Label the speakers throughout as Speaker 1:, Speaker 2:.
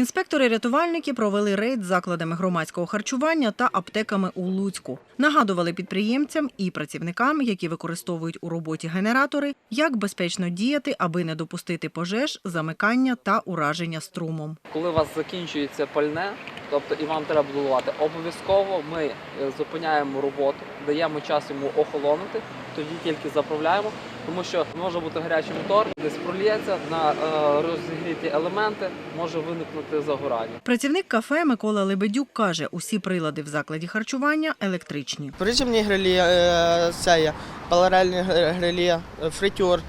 Speaker 1: Інспектори-рятувальники провели рейд з закладами громадського харчування та аптеками у Луцьку. Нагадували підприємцям і працівникам, які використовують у роботі генератори, як безпечно діяти, аби не допустити пожеж, замикання та ураження струмом.
Speaker 2: Коли у вас закінчується пальне, тобто і вам треба будувати, обов'язково ми е, зупиняємо роботу, даємо час йому охолонути, тоді тільки заправляємо, тому що може бути гарячий мотор, десь проліється на е, розігріті елементи, може виникнути загорання.
Speaker 1: Працівник кафе Микола Лебедюк каже, усі прилади в закладі харчування електричні.
Speaker 3: Причемні грилі, е, це є, палерельні грилі, фритюр,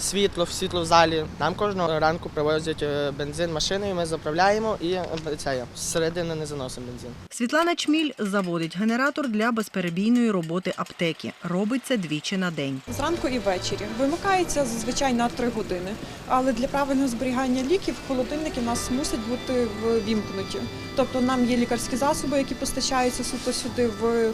Speaker 3: світло, світло в залі. Нам кожного ранку привозять е, бензин машиною, ми заправляємо і е, це зсередини не заносимо бензин.
Speaker 1: Світлана Чміль заводить генератор для безперебійної роботи аптеки. Робить це двічі на день.
Speaker 4: Зранку і ввечері. Вимикається зазвичай на 3 години. Але для правильного зберігання ліків холодильники у нас мусять бути в- вімкнуті. Тобто нам є лікарські засоби, які постачаються суто сюди в,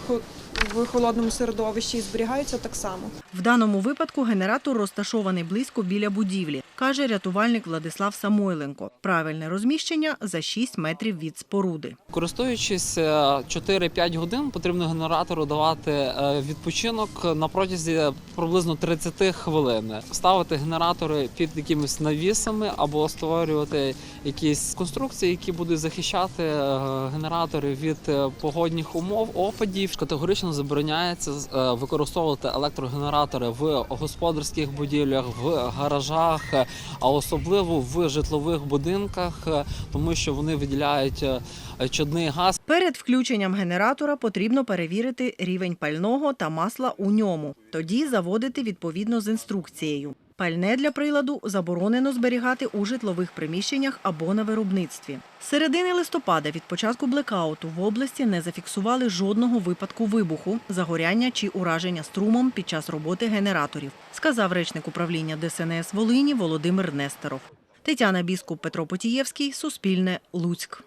Speaker 4: в холодному середовищі і зберігаються так само.
Speaker 1: В даному випадку генератор розташований близько біля будівлі, каже рятувальник Владислав Самойленко. Правильне розміщення за 6 метрів від споруди.
Speaker 2: Користуючись е, 4-5 годин, потрібно генератору давати е, відпочинок на протязі приблизно 30 хвилин. Ставити генератори під якимись навісами або створювати якісь конструкції, які будуть захищати е, генератори від е, погодних умов, опадів. Категорично забороняється е, використовувати електрогенератори в господарських будівлях, в гаражах, е, а особливо в житлових будинках, е, тому що вони виділяють чудний газ.
Speaker 1: Перед включенням генератора потрібно перевірити рівень пального та масла у ньому. Тоді заводити відповідно з інструкцією. Пальне для приладу заборонено зберігати у житлових приміщеннях або на виробництві. Середини листопада від початку блекауту в області не зафіксували жодного випадку вибуху, загоряння чи ураження струмом під час роботи генераторів, сказав речник управління ДСНС Волині Володимир Нестеров. Тетяна Біскуп, Петро Потієвський, Суспільне, Луцьк.